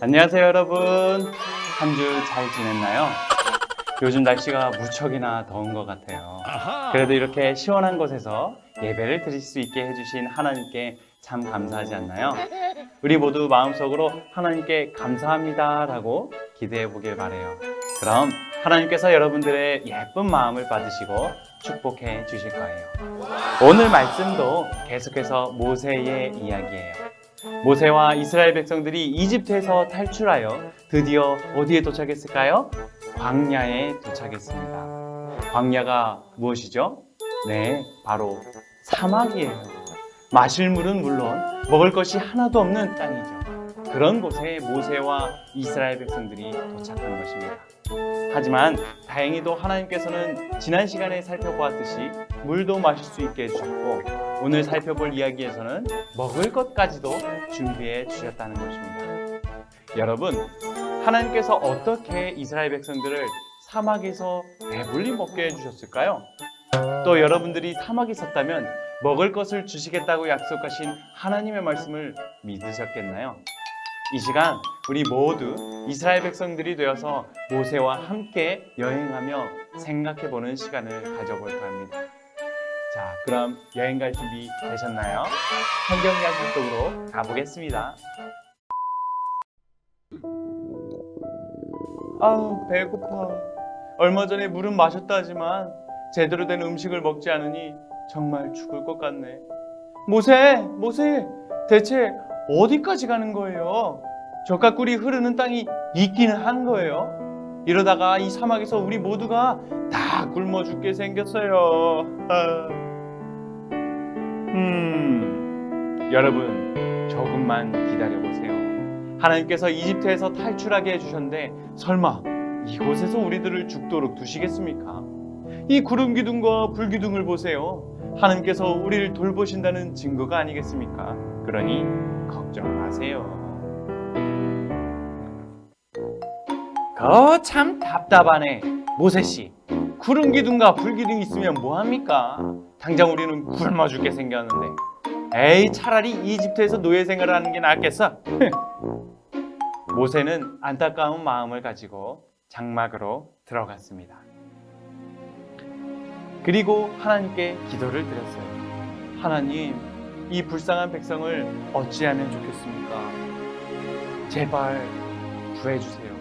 안녕하세요 여러분. 한 주 잘 지냈나요? 요즘 날씨가 무척이나 더운 것 같아요. 그래도 이렇게 시원한 곳에서 예배를 드릴 수 있게 해주신 하나님께 참 감사하지 않나요? 우리 모두 마음속으로 하나님께 감사합니다 라고 기대해 보길 바래요. 그럼 하나님께서 여러분들의 예쁜 마음을 받으시고 축복해 주실 거예요. 오늘 말씀도 계속해서 모세의 이야기예요 모세와 이스라엘 백성들이 이집트에서 탈출하여 드디어 어디에 도착했을까요? 광야에 도착했습니다. 광야가 무엇이죠? 네, 바로 사막이에요. 마실 물은 물론 먹을 것이 하나도 없는 땅이죠. 그런 곳에 모세와 이스라엘 백성들이 도착한 것입니다. 하지만 다행히도 하나님께서는 지난 시간에 살펴보았듯이 물도 마실 수 있게 해주셨고 오늘 살펴볼 이야기에서는 먹을 것까지도 준비해 주셨다는 것입니다. 여러분, 하나님께서 어떻게 이스라엘 백성들을 사막에서 배불리 먹게 해주셨을까요? 또 여러분들이 사막에 있었다면 먹을 것을 주시겠다고 약속하신 하나님의 말씀을 믿으셨겠나요? 이 시간 우리 모두 이스라엘 백성들이 되어서 모세와 함께 여행하며 생각해 보는 시간을 가져볼까 합니다. 자, 그럼 여행 갈 준비 되셨나요? 이야기 속으로 가보겠습니다. 아우, 배고파. 얼마 전에 물은 마셨다 하지만 제대로 된 음식을 먹지 않으니 정말 죽을 것 같네. 모세, 모세, 대체 어디까지 가는 거예요? 젖과 꿀이 흐르는 땅이 있기는 한 거예요. 이러다가 이 사막에서 우리 모두가 다 굶어 죽게 생겼어요. 아. 음, 여러분 조금만 기다려 보세요. 하나님께서 이집트에서 탈출하게 해주셨는데 설마 이곳에서 우리들을 죽도록 두시겠습니까? 이 구름 기둥과 불 기둥을 보세요. 하나님께서 우리를 돌보신다는 증거가 아니겠습니까? 그러니 걱정 마세요. 거참 답답하네, 모세 씨. 구름 기둥과 불 기둥 있으면 뭐 합니까? 당장 우리는 굶어 죽게 생겼는데. 에이, 차라리 이집트에서 노예 생활을 하는 게 낫겠어. 모세는 안타까운 마음을 가지고 장막으로 들어갔습니다. 그리고 하나님께 기도를 드렸어요. 하나님, 이 불쌍한 백성을 어찌하면 좋겠습니까? 제발 구해주세요.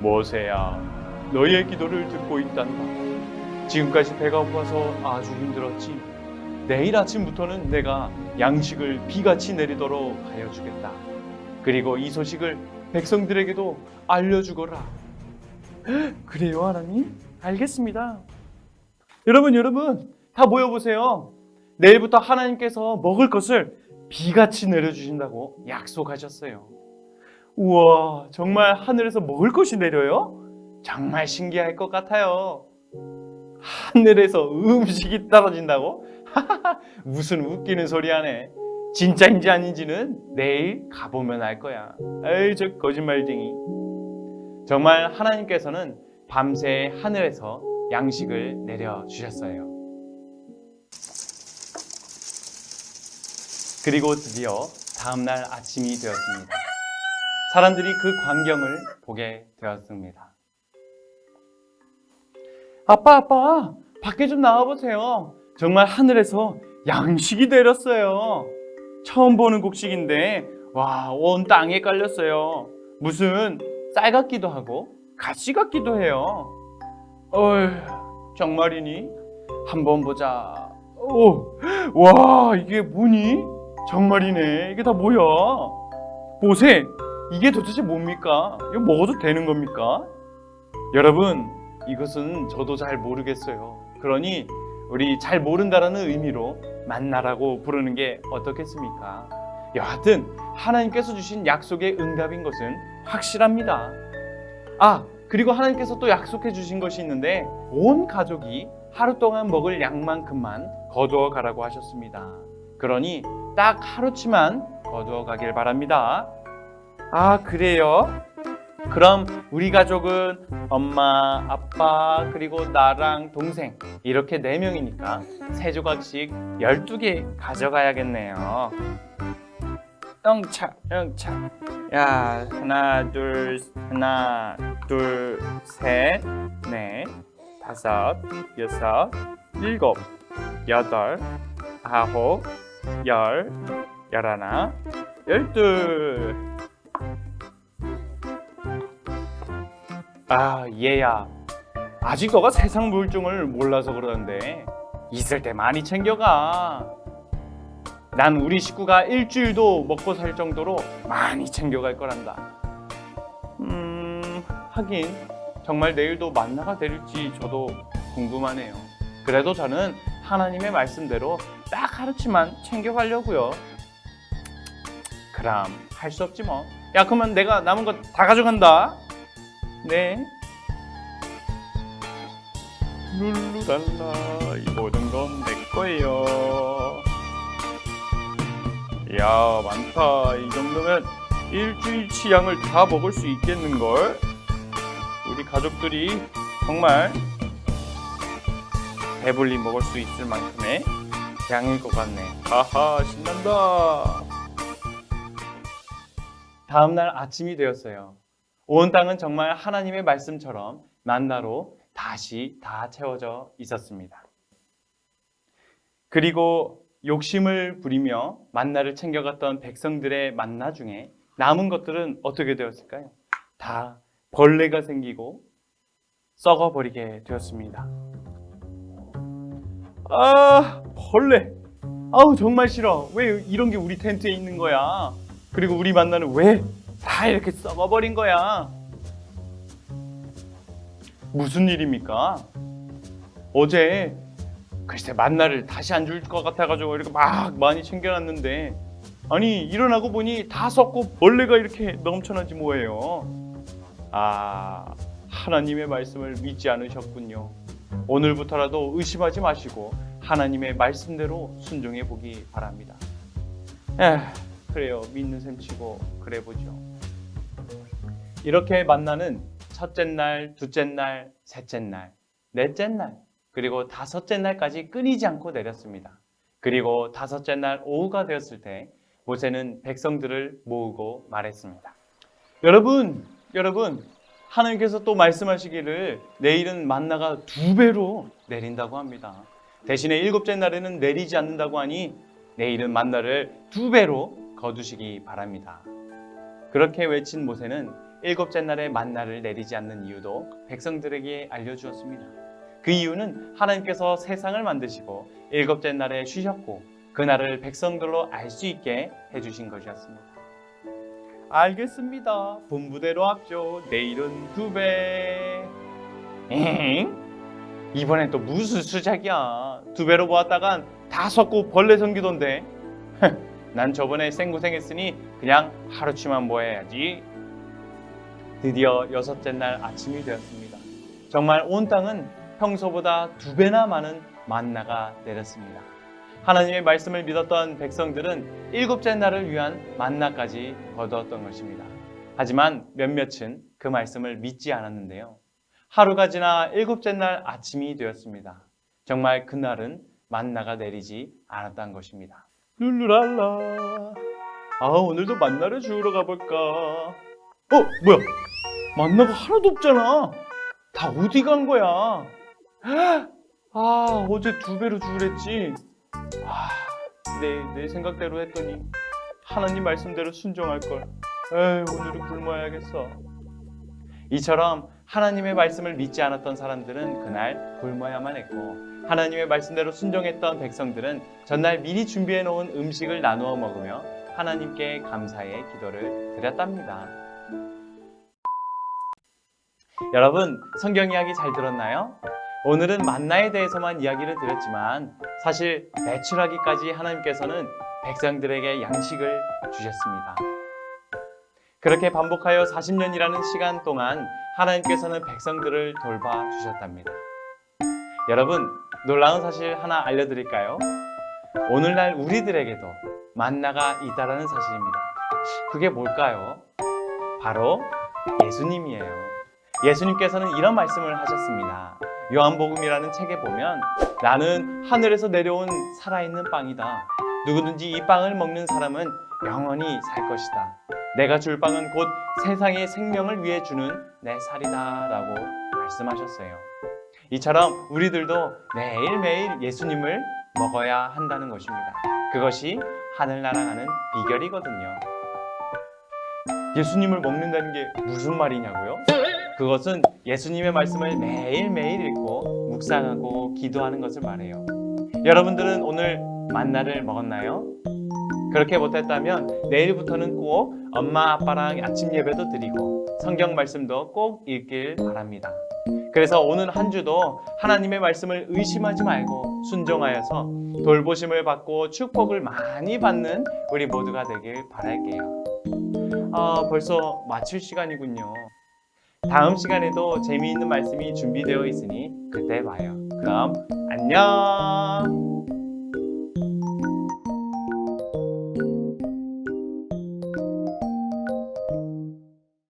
모세야, 너희의 기도를 듣고 있단다. 지금까지 배가 고파서 아주 힘들었지. 내일 아침부터는 내가 양식을 비같이 내리도록 하여 주겠다. 그리고 이 소식을 백성들에게도 알려주거라. 그래요, 하나님? 알겠습니다. 여러분, 여러분, 다 모여보세요. 내일부터 하나님께서 먹을 것을 비같이 내려주신다고 약속하셨어요. 우와, 정말 하늘에서 먹을 것이 내려요? 정말 신기할 것 같아요. 하늘에서 음식이 떨어진다고? 무슨 웃기는 소리 하네. 진짜인지 아닌지는 내일 가보면 알 거야. 에이, 저 거짓말쟁이. 정말 하나님께서는 밤새 하늘에서 양식을 내려주셨어요. 그리고 드디어 다음날 아침이 되었습니다. 사람들이 그 광경을 보게 되었습니다. 아빠, 아빠, 밖에 좀 나와보세요. 정말 하늘에서 양식이 내렸어요. 처음 보는 곡식인데, 와, 온 땅에 깔렸어요. 무슨 쌀 같기도 하고, 가시 같기도 해요. 어휴, 정말이니? 한번 보자. 오, 와, 이게 뭐니? 정말이네. 이게 다 뭐야? 보세, 이게 도대체 뭡니까? 이거 먹어도 되는 겁니까? 여러분, 이것은 저도 잘 모르겠어요. 그러니 우리 잘 모른다라는 의미로 만나라고 부르는 게 어떻겠습니까? 여하튼 하나님께서 주신 약속의 응답인 것은 확실합니다. 아, 그리고 하나님께서 또 약속해 주신 것이 있는데 온 가족이 하루 동안 먹을 양만큼만 거두어 가라고 하셨습니다. 그러니 딱 하루치만 거두어 가길 바랍니다. 아, 그래요? 그럼 우리 가족은 엄마, 아빠, 그리고 나랑 동생 이렇게 네 명이니까 세 조각씩 12개 가져가야겠네요. 영차, 영차, 야 하나 둘 하나 둘 셋 넷 다섯 여섯 일곱 여덟 아홉 열 열하나 열둘 아 얘야 아직 너가 세상 물증을 몰라서 그러는데 있을 때 많이 챙겨가 난 우리 식구가 일주일도 먹고 살 정도로 많이 챙겨갈 거란다. 음, 하긴 정말 내일도 만나가 될지 저도 궁금하네요. 그래도 저는 하나님의 말씀대로 딱 하루치만 챙겨가려고요. 그럼 할 수 없지 뭐. 야, 그러면 내가 남은 거 다 가져간다. 네. 룰루랄라. 이 모든 건 내 거예요. 이야 많다. 이 정도면 일주일치 양을 다 먹을 수 있겠는 걸? 우리 가족들이 정말 배불리 먹을 수 있을 만큼의 양일 것 같네. 하하 신난다. 다음날 아침이 되었어요 온 땅은 정말 하나님의 말씀처럼 만나로 다시 다 채워져 있었습니다 그리고 욕심을 부리며 만나를 챙겨갔던 백성들의 만나 중에 남은 것들은 어떻게 되었을까요? 다 벌레가 생기고 썩어버리게 되었습니다. 아, 벌레. 아우, 정말 싫어. 왜 이런 게 우리 텐트에 있는 거야? 그리고 우리 만나는 왜 다 이렇게 썩어버린 거야? 무슨 일입니까? 어제 글쎄 만나를 다시 안 줄 것 같아가지고 이렇게 막 많이 챙겨놨는데 아니 일어나고 보니 다 썩고 벌레가 이렇게 넘쳐나지 뭐예요. 아 하나님의 말씀을 믿지 않으셨군요. 오늘부터라도 의심하지 마시고 하나님의 말씀대로 순종해 보기 바랍니다. 에 그래요 믿는 셈치고 그래 보죠. 이렇게 만나는 첫째 날, 둘째 날, 셋째 날, 넷째 날 그리고 다섯째 날까지 끊이지 않고 내렸습니다. 그리고 다섯째 날 오후가 되었을 때 모세는 백성들을 모으고 말했습니다. 여러분, 여러분, 하나님께서 또 말씀하시기를 내일은 만나가 두 배로 내린다고 합니다. 대신에 일곱째 날에는 내리지 않는다고 하니 내일은 만나를 두 배로 거두시기 바랍니다. 그렇게 외친 모세는 일곱째 날에 만나를 내리지 않는 이유도 백성들에게 알려주었습니다. 그 이유는 하나님께서 세상을 만드시고 일곱째 날에 쉬셨고 그날을 백성들로 알 수 있게 해주신 것이었습니다. 알겠습니다. 분부대로 합죠. 내일은 두 배. 엥? 이번엔 또 무슨 수작이야? 두 배로 보았다간 다 섞고 벌레 생기던데. 난 저번에 생고생했으니 그냥 하루치만 모아야지. 드디어 여섯째 날 아침이 되었습니다. 정말 온 땅은 평소보다 두 배나 많은 만나가 내렸습니다. 하나님의 말씀을 믿었던 백성들은 일곱째 날을 위한 만나까지 거두었던 것입니다. 하지만 몇몇은 그 말씀을 믿지 않았는데요. 하루가 지나 일곱째 날 아침이 되었습니다. 정말 그날은 만나가 내리지 않았던 것입니다. 룰루랄라. 아, 오늘도 만나를 주우러 가볼까? 어, 뭐야? 만나가 하나도 없잖아. 다 어디 간 거야? 아 어제 두 배로 주랬지. 아, 내, 내 생각대로 했더니 하나님 말씀대로 순종할 걸. 에이, 오늘은 굶어야겠어. 이처럼 하나님의 말씀을 믿지 않았던 사람들은 그날 굶어야만 했고 하나님의 말씀대로 순종했던 백성들은 전날 미리 준비해 놓은 음식을 나누어 먹으며 하나님께 감사의 기도를 드렸답니다. 여러분, 성경 이야기 잘 들었나요? 오늘은 만나에 대해서만 이야기를 드렸지만 사실 매출하기까지 하나님께서는 백성들에게 양식을 주셨습니다. 그렇게 반복하여 40년이라는 시간 동안 하나님께서는 백성들을 돌봐 주셨답니다. 여러분, 놀라운 사실 하나 알려드릴까요? 오늘날 우리들에게도 만나가 있다라는 사실입니다. 그게 뭘까요? 바로 예수님이에요. 예수님께서는 이런 말씀을 하셨습니다. 요한복음이라는 책에 보면 나는 하늘에서 내려온 살아있는 빵이다. 누구든지 이 빵을 먹는 사람은 영원히 살 것이다. 내가 줄 빵은 곧 세상의 생명을 위해 주는 내 살이다 라고 말씀하셨어요. 이처럼 우리들도 매일매일 예수님을 먹어야 한다는 것입니다. 그것이 하늘나라 가는 비결이거든요. 예수님을 먹는다는 게 무슨 말이냐고요? 그것은 예수님의 말씀을 매일매일 읽고 묵상하고 기도하는 것을 말해요. 여러분들은 오늘 만나를 먹었나요? 그렇게 못했다면 내일부터는 꼭 엄마 아빠랑 아침 예배도 드리고 성경 말씀도 꼭 읽길 바랍니다. 그래서 오늘 한 주도 하나님의 말씀을 의심하지 말고 순종하여서 돌보심을 받고 축복을 많이 받는 우리 모두가 되길 바랄게요. 아, 벌써 마칠 시간이군요. 다음 시간에도 재미있는 말씀이 준비되어 있으니 그때 봐요. 그럼 안녕!